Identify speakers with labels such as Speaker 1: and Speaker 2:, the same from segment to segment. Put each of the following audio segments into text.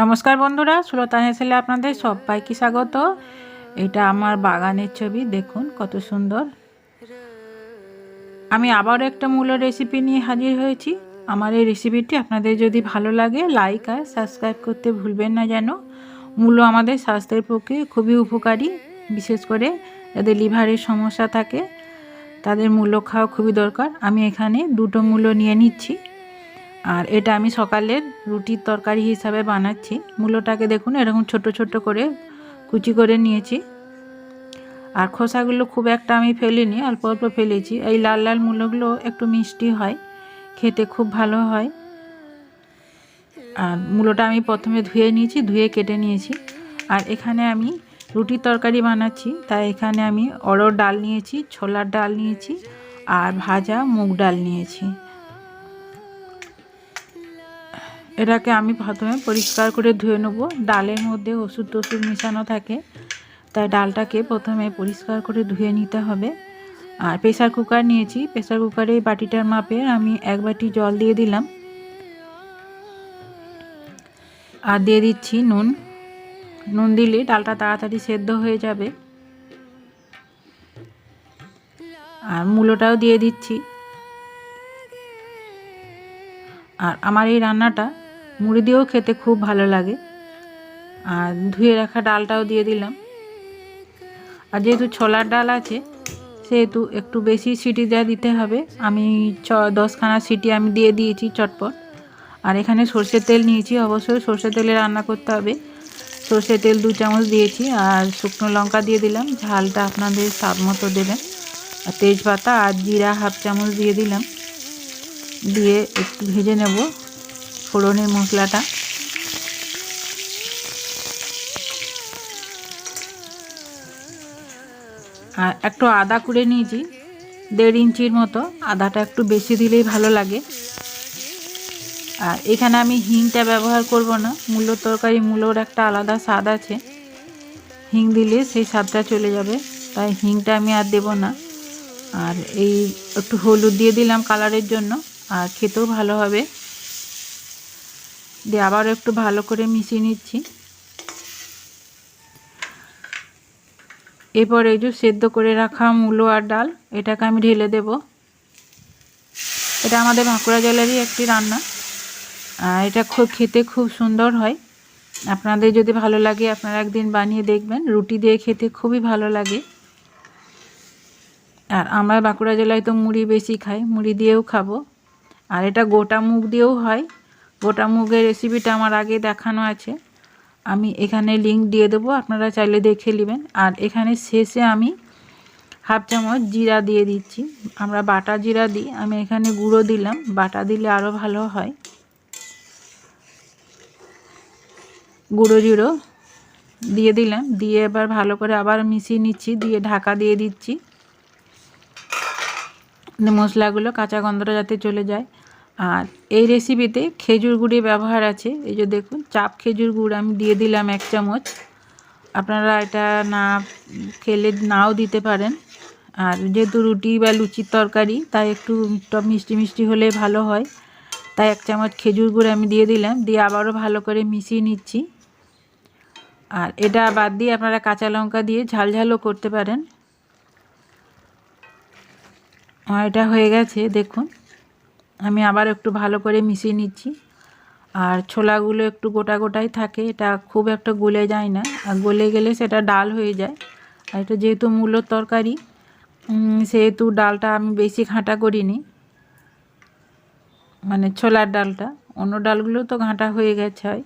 Speaker 1: নমস্কার বন্ধুরা, সুলতা হেসেলে আপনাদের সবাইকে স্বাগত। এটা আমার বাগানের ছবি, দেখুন কত সুন্দর। আমি আবারও একটা মূলো রেসিপি নিয়ে হাজির হয়েছি। আমার এই রেসিপিটি আপনাদের যদি ভালো লাগে লাইক আর সাবস্ক্রাইব করতে ভুলবেন না যেন। মূলো আমাদের স্বাস্থ্যের পক্ষে খুবই উপকারী, বিশেষ করে যাদের লিভারের সমস্যা থাকে, তাদের মূল্য খাওয়া খুবই দরকার। আমি এখানে দুটো মূল্য নিয়ে নিচ্ছি। আর এটা আমি সকালের রুটির তরকারি হিসাবে বানাচ্ছি। মূলোটাকে দেখুন, এরকম ছোট ছোট করে কুচি করে নিয়েছি। আর খোসাগুলো খুব একটা আমি ফেলিনি, অল্প অল্প ফেলেছি। এই লাল লাল মূলোগুলো একটু মিষ্টি হয়, খেতে খুব ভালো হয়। আর মূলোটা আমি প্রথমে ধুয়ে নিয়েছি, ধুয়ে কেটে নিয়েছি। আর এখানে আমি রুটির তরকারি বানাচ্ছি, তাই এখানে আমি অড়র ডাল নিয়েছি, ছোলার ডাল নিয়েছি, আর ভাজা মুগ ডাল নিয়েছি। এটাকে আমি প্রথমে পরিষ্কার করে ধুয়ে নেব। ডালের মধ্যে ওষুধ টষুধ মেশানো থাকে, তাই ডালটাকে প্রথমে পরিষ্কার করে ধুয়ে নিতে হবে। আর প্রেসার কুকার নিয়েছি। প্রেসার কুকারে বাটিটার মাপে আমি এক বাটি জল দিয়ে দিলাম। আর দিয়ে দিচ্ছি নুন। নুন দিলে ডালটা তাড়াতাড়ি সেদ্ধ হয়ে যাবে। আর মূলোটাও দিয়ে দিচ্ছি। আর আমার এই রান্নাটা মুড়ি দিয়েও খেতে খুব ভালো লাগে। আর ধুয়ে রাখা ডালটাও দিয়ে দিলাম। আর যেহেতু ছোলার ডাল আছে, সেহেতু একটু বেশি সিটি দেওয়া দিতে হবে। আমি ছ, দশখানা সিটি আমি দিয়ে দিয়েছি চটপট। আর এখানে সর্ষের তেল নিয়েছি। অবশ্যই সর্ষের তেলে রান্না করতে হবে। সর্ষের তেল দু চামচ দিয়েছি। আর শুকনো লঙ্কা দিয়ে দিলাম। ঝালটা আপনাদের স্বাদ মতো দেবেন। আর তেজপাতা আর জিরা হাফ চামচ দিয়ে দিলাম। দিয়ে একটু ভেজে নেব। ফোড়নের মশলাটা। আর একটু আদা করে নিয়েছি, দেড় ইঞ্চির মতো। আদাটা একটু বেশি দিলেই ভালো লাগে। আর এখানে আমি হিংটা ব্যবহার করব না মূলোর তরকারি মূলোর একটা আলাদা স্বাদ আছে। হিং দিলে সেই স্বাদটা চলে যাবে, তাই হিংটা আমি আর দেব না। আর এই একটু হলুদ দিয়ে দিলাম কালারের জন্য, আর খেতেও ভালো হবে। দিয়ে আবার একটু ভালো করে মিশিয়ে নিচ্ছি। এরপর এই যে সেদ্ধ করে রাখা মূলো আর ডাল, এটাকে আমি ঢেলে দেব। এটা আমাদের বাঁকুড়া জেলারই একটি রান্না। এটা খুব খেতে খুব সুন্দর হয়। আপনাদের যদি ভালো লাগে, আপনারা একদিন বানিয়ে দেখবেন। রুটি দিয়ে খেতে খুবই ভালো লাগে। আর আমরা বাঁকুড়া জেলায় তো মুড়ি বেশি খাই, মুড়ি দিয়েও খাব। আর এটা গোটা মুগ দিয়েও হয়। গোটা মুগের রেসিপিটা আমার আগে দেখানো আছে। আমি এখানে লিঙ্ক দিয়ে দেবো, আপনারা চাইলে দেখে নেবেন। আর এখানে শেষে আমি হাফ চামচ জিরা দিয়ে দিচ্ছি। আমরা বাটা জিরা দিই, আমি এখানে গুঁড়ো দিলাম। বাটা দিলে আরও ভালো হয়। গুঁড়ো জিরো দিয়ে দিলাম। দিয়ে এবার ভালো করে আবার মিশিয়ে নিচ্ছি, দিয়ে ঢাকা দিয়ে দিচ্ছি। মশলাগুলো কাঁচা গন্ধটা যাতে চলে যায়। আর এই রেসিপিতে খেজুর গুড়ি ব্যবহার আছে। এই যে দেখুন, চাপ খেজুর গুড় আমি দিয়ে দিলাম এক চামচ। আপনারা এটা না খেলে নাও দিতে পারেন। আর যেহেতু রুটি বা লুচির তরকারি, তাই একটু টপ মিষ্টি মিষ্টি হলে ভালো হয়। তাই এক চামচ খেজুর গুড় আমি দিয়ে দিলাম। দিয়ে আবারও ভালো করে মিশিয়ে নিচ্ছি। আর এটা বাদ দিয়ে আপনারা কাঁচা লঙ্কা দিয়ে ঝাল ঝালও করতে পারেন। এটা হয়ে গেছে, দেখুন। আমি আবার একটু ভালো করে মিশিয়ে নিচ্ছি। আর ছোলাগুলো একটু গোটা গোটাই থাকে, এটা খুব একটা গলে যায় না। আর গলে গেলে সেটা ডাল হয়ে যায়। আর এটা যেহেতু মূলোর তরকারি সেহেতু ডালটা আমি বেশি ঘাঁটা করিনি। মানে ছোলার ডালটা, অন্য ডালগুলো তো ঘাঁটা হয়ে গেছে হয়।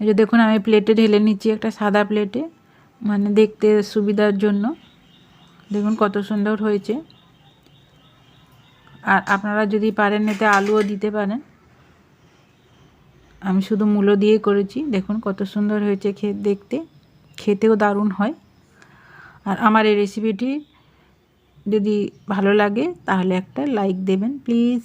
Speaker 1: এই যে দেখুন, আমি প্লেটে ঢেলে নিচ্ছি একটা সাদা প্লেটে মানে দেখতে সুবিধার জন্য। দেখুন কত সুন্দর হয়েছে। আর আপনারা যদি পারেন এতে আলুও দিতে পারেন। আমি শুধু মূলো দিয়ে করেছি। দেখুন কত সুন্দর হয়েছে খে দেখতে। খেতেও দারুণ হয়। আর আমার এই রেসিপিটি যদি ভালো লাগে তাহলে একটা লাইক দেবেন প্লিজ